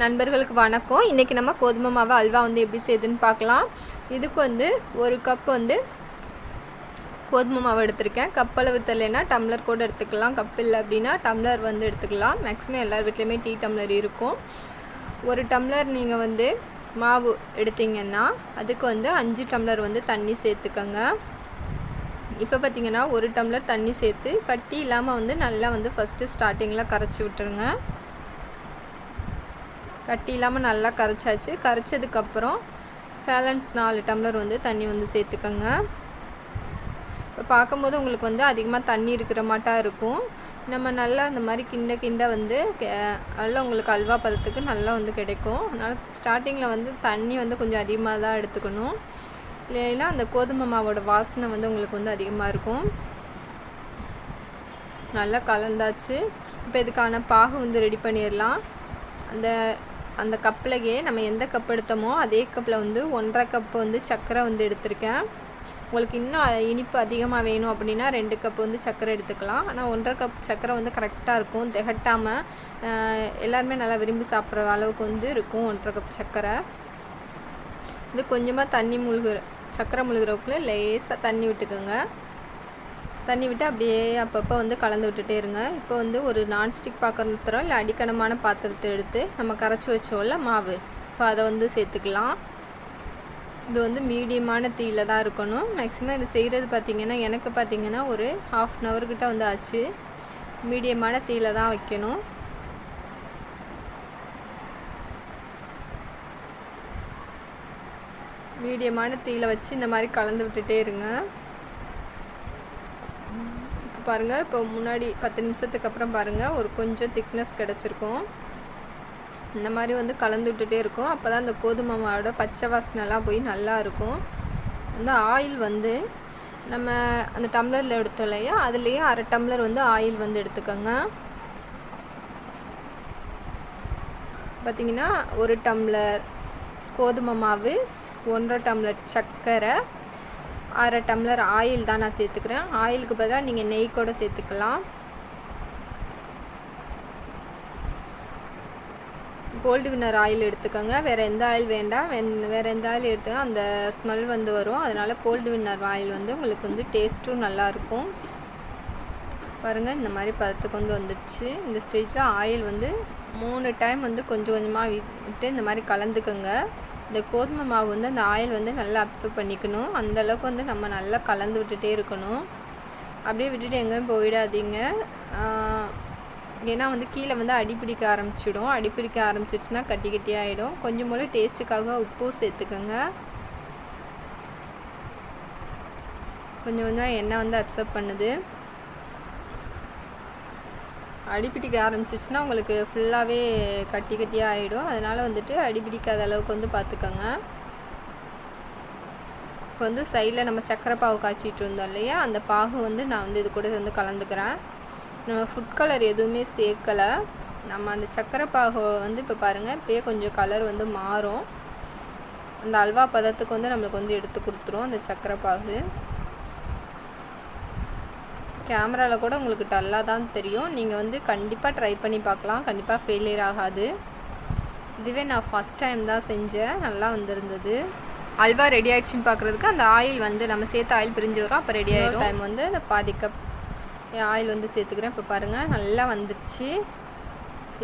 நண்பர்களுக்கு வணக்கம். இன்றைக்கி நம்ம கோதுமை மாவு அல்வா வந்து எப்படி செய்யுதுன்னு பார்க்கலாம். இதுக்கு வந்து ஒரு கப் வந்து கோதுமை மாவு எடுத்திருக்கேன். கப்பளவு தெரியலனா டம்ளர் கூட எடுத்துக்கலாம். கப் இல்லை அப்படின்னா டம்ளர் வந்து எடுத்துக்கலாம். மேக்ஸிமம் எல்லார் வீட்லேயுமே டீ டம்ளர் இருக்கும். ஒரு டம்ளர் நீங்கள் வந்து மாவு எடுத்தீங்கன்னா அதுக்கு வந்து அஞ்சு டம்ளர் வந்து தண்ணி சேர்த்துக்கோங்க. இப்போ பார்த்தீங்கன்னா ஒரு டம்ளர் தண்ணி சேர்த்து கட்டி இல்லாமல் வந்து நல்லா வந்து ஃபஸ்ட்டு ஸ்டார்டிங்கில் கரைச்சி விட்டுருங்க. கட்டி இல்லாமல் நல்லா கரைச்சாச்சு. கரைச்சதுக்கப்புறம் ஃபேலன்ஸ் நாலு டம்ளர் வந்து தண்ணி வந்து சேர்த்துக்கோங்க. இப்போ பார்க்கும்போது உங்களுக்கு வந்து அதிகமாக தண்ணி இருக்கிற மாட்டா இருக்கும். நம்ம நல்லா அந்த மாதிரி கிண்ட கிண்ட வந்து நல்லா உங்களுக்கு அல்வா பதத்துக்கு நல்லா வந்து கிடைக்கும். அதனால் ஸ்டார்டிங்கில் வந்து தண்ணி வந்து கொஞ்சம் அதிகமாக தான் எடுத்துக்கணும். இல்லைன்னா அந்த கோதுமை மாவோட வாசனை வந்து உங்களுக்கு வந்து அதிகமாக இருக்கும். நல்லா கலந்தாச்சு. இப்போ இதுக்கான பாகு வந்து ரெடி பண்ணிடலாம். அந்த அந்த கப்பிலேயே நம்ம எந்த கப் எடுத்தோமோ அதே கப்பில் வந்து ஒன்றரை கப் வந்து சர்க்கரை வந்து எடுத்திருக்கேன். உங்களுக்கு இன்னும் இனிப்பு அதிகமாக வேணும் அப்படின்னா ரெண்டு கப் வந்து சர்க்கரை எடுத்துக்கலாம். ஆனால் ஒன்றரை கப் சர்க்கரை வந்து கரெக்டாக இருக்கும். திகட்டாமல் எல்லாருமே நல்லா விரும்பி சாப்பிட்ற அளவுக்கு வந்து இருக்கும் ஒன்றரை கப் சர்க்கரை இது கொஞ்சமாக தண்ணி முழுகிற சர்க்கரை முழுகிறவுக்குள்ளே லேசாக தண்ணி விட்டுக்கோங்க. தண்ணி விட்டு அப்படியே அப்பப்போ வந்து கலந்து விட்டுட்டே இருங்க. இப்போ வந்து ஒரு நான்ஸ்டிக் பாத்திரம் இல்லை அடிக்கணமான பாத்திரத்தை எடுத்து நம்ம கரைச்சி வச்சோம்ல மாவு. இப்போ அதை வந்து சேர்த்துக்கலாம். இது வந்து மீடியமான தீயில தான் இருக்கணும். மேக்ஸிமம் இது செய்கிறது பார்த்திங்கன்னா எனக்கு பார்த்திங்கன்னா ஒரு ஹாஃப் அன் ஹவர்கிட்ட வந்து ஆச்சு. மீடியமான தீயில தான் வைக்கணும். மீடியமான தீயில வச்சு இந்த மாதிரி கலந்து விட்டுட்டே இருங்க. பாருங்கள் இப்போ முன்னாடி பத்து நிமிஷத்துக்கு அப்புறம் பாருங்கள் ஒரு கொஞ்சம் திக்னஸ் கிடச்சிருக்கும். இந்த மாதிரி வந்து கலந்து விட்டுட்டே இருக்கும். அப்போ தான் அந்த கோதுமை மாவோட பச்சை வாசனைலாம் போய் நல்லா இருக்கும். அந்த ஆயில் வந்து நம்ம அந்த டம்ளரில் எடுத்தோம் இல்லையா? அதுலேயே அரை டம்ளர் வந்து ஆயில் வந்து எடுத்துக்கோங்க. பார்த்திங்கன்னா ஒரு டம்ளர் கோதுமை மாவு ஒன்றரை டம்ளர் சர்க்கரை அரை டம்ளர் ஆயில் தான் நான் சேர்த்துக்கிறேன். ஆயிலுக்கு பதிலாக நீங்கள் நெய் கூட சேர்த்துக்கலாம். கோல்டு வின்னர் ஆயில் எடுத்துக்கோங்க. வேறு எந்த ஆயில் வேண்டாம். வேறு எந்த ஆயில் எடுத்துக்க அந்த ஸ்மெல் வந்து வரும். அதனால் கோல்டு வின்னர் ஆயில் வந்து உங்களுக்கு வந்து டேஸ்ட்டும் நல்லாயிருக்கும் பாருங்கள் இந்த மாதிரி பதத்துக்கு வந்து வந்துடுச்சு. இந்த ஸ்டேஜில் ஆயில் வந்து மூணு டைம் வந்து கொஞ்சம் கொஞ்சமாக விட்டு இந்த மாதிரி கலந்துக்கோங்க. இந்த கோதுமை மாவு வந்து அந்த ஆயில் வந்து நல்லா அப்சர்வ் பண்ணிக்கணும். அந்த அளவுக்கு வந்து நம்ம நல்லா கலந்து விட்டுட்டே இருக்கணும். அப்படியே விட்டுட்டு எங்கேயும் போயிடாதீங்க. ஏன்னா வந்து கீழே வந்து அடிப்பிடிக்க ஆரம்பிச்சிடும். அடிப்பிடிக்க ஆரம்பிச்சிருச்சுன்னா கட்டி கட்டி ஆகிடும் கொஞ்சம் போல் டேஸ்ட்டுக்காக உப்பும் சேர்த்துக்கோங்க. கொஞ்சம் கொஞ்சம் எண்ணெய் வந்து அப்சர்வ் பண்ணுது. அடிப்பிடிக்க ஆரம்பிச்சிச்சுன்னா உங்களுக்கு ஃபுல்லாகவே கட்டி கட்டியாக ஆகிடும் அதனால் வந்துட்டு அடிப்பிடிக்காத அளவுக்கு வந்து பார்த்துக்கோங்க இப்போ வந்து சைடில் நம்ம சக்கரை பாகு காய்ச்சிட்டு இருந்தோம் இல்லையா? அந்த பாகு வந்து நான் வந்து இது கூட வந்து கலந்துக்கிறேன். நம்ம ஃபுட் கலர் எதுவுமே சேர்க்கலை. நம்ம அந்த சக்கரை பாகு வந்து இப்போ பாருங்கள் இப்போயே கொஞ்சம் கலர் வந்து மாறும். அந்த அல்வா பதத்துக்கு வந்து நம்மளுக்கு வந்து எடுத்து கொடுத்துரும் அந்த சக்கரை பாகு கேமராவில் கூட உங்களுக்கு டல்லாக தான் தெரியும். நீங்கள் வந்து கண்டிப்பாக ட்ரை பண்ணி பார்க்கலாம். கண்டிப்பாக ஃபெயிலியர் ஆகாது. இதுவே நான் ஃபஸ்ட் டைம் தான் செஞ்சேன். நல்லா வந்திருந்தது. அல்வா ரெடி ஆயிடுச்சுன்னு பார்க்குறதுக்கு அந்த ஆயில் வந்து நம்ம சேர்த்த ஆயில் பிரிஞ்சு வரும். அப்போ ரெடி ஆகிடும் டைம் வந்து இந்த பாதி கப் ஆயில் வந்து சேர்த்துக்கிறேன். இப்போ பாருங்கள் நல்லா வந்துடுச்சு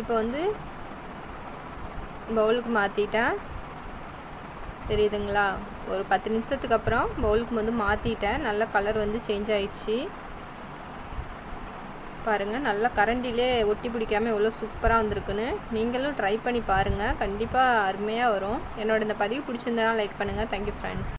இப்போ வந்து பவுலுக்கு மாற்றிட்டேன் தெரியுதுங்களா? ஒரு பத்து நிமிஷத்துக்கு அப்புறம் பவுலுக்கு வந்து மாற்றிட்டேன் நல்ல கலர் வந்து சேஞ்ச் ஆயிடுச்சு. பாருங்கள் நல்லா கரண்டிலே ஒட்டி பிடிக்காமல் எவ்வளோ சூப்பராக வந்திருக்குன்னு. நீங்களும் ட்ரை பண்ணி பாருங்கள் கண்டிப்பாக அருமையாக வரும். என்னோட இந்த பதிவு பிடிச்சிருந்தனா லைக் பண்ணுங்கள் தேங்க்யூ ஃப்ரெண்ட்ஸ்